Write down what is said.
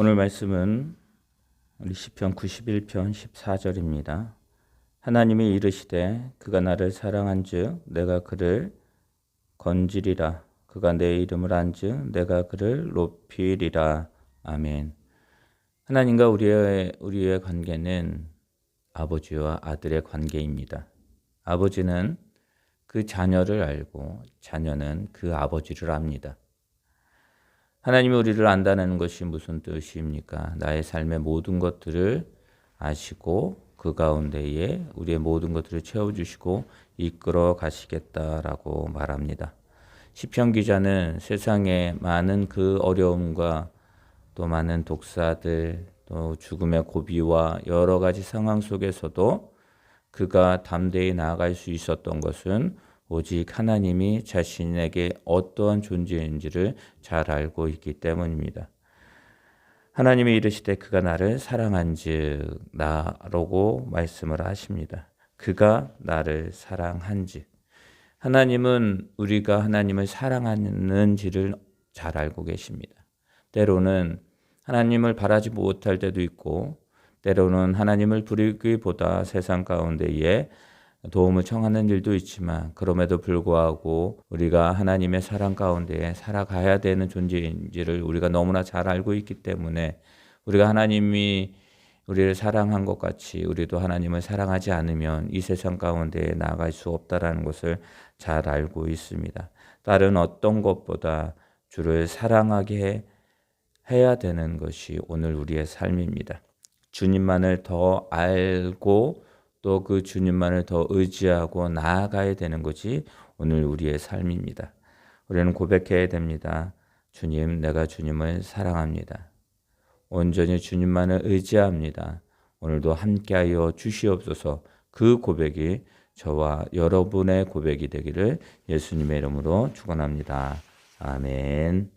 오늘 말씀은 우리 시편 91편 14절입니다. 하나님이 이르시되 그가 나를 사랑한즉 내가 그를 건지리라 그가 내 이름을 안즉 내가 그를 높이리라 아멘. 하나님과 우리의 우리의 관계는 아버지와 아들의 관계입니다. 아버지는 그 자녀를 알고 자녀는 그 아버지를 압니다. 하나님이 우리를 안다는 것이 무슨 뜻입니까? 나의 삶의 모든 것들을 아시고 그 가운데에 우리의 모든 것들을 채워주시고 이끌어 가시겠다라고 말합니다. 시편 기자는 세상의 많은 그 어려움과 또 많은 독사들 또 죽음의 고비와 여러 가지 상황 속에서도 그가 담대히 나아갈 수 있었던 것은 오직 하나님이 자신에게 어떠한 존재인지를 잘 알고 있기 때문입니다. 하나님이 이르시되 그가 나를 사랑한즉 나라고 말씀을 하십니다. 그가 나를 사랑한즉 하나님은 우리가 하나님을 사랑하는지를 잘 알고 계십니다. 때로는 하나님을 바라지 못할 때도 있고 때로는 하나님을 부르기보다 세상 가운데에 도움을 청하는 일도 있지만 그럼에도 불구하고 우리가 하나님의 사랑 가운데 살아가야 되는 존재인지를 우리가 너무나 잘 알고 있기 때문에 우리가 하나님이 우리를 사랑한 것 같이 우리도 하나님을 사랑하지 않으면 이 세상 가운데 나아갈 수 없다라는 것을 잘 알고 있습니다. 다른 어떤 것보다 주를 사랑하게 해야 되는 것이 오늘 우리의 삶입니다. 주님만을 더 알고 또 그 주님만을 더 의지하고 나아가야 되는 것이 오늘 우리의 삶입니다. 우리는 고백해야 됩니다. 주님, 내가 주님을 사랑합니다. 온전히 주님만을 의지합니다. 오늘도 함께하여 주시옵소서 그 고백이 저와 여러분의 고백이 되기를 예수님의 이름으로 축원합니다. 아멘.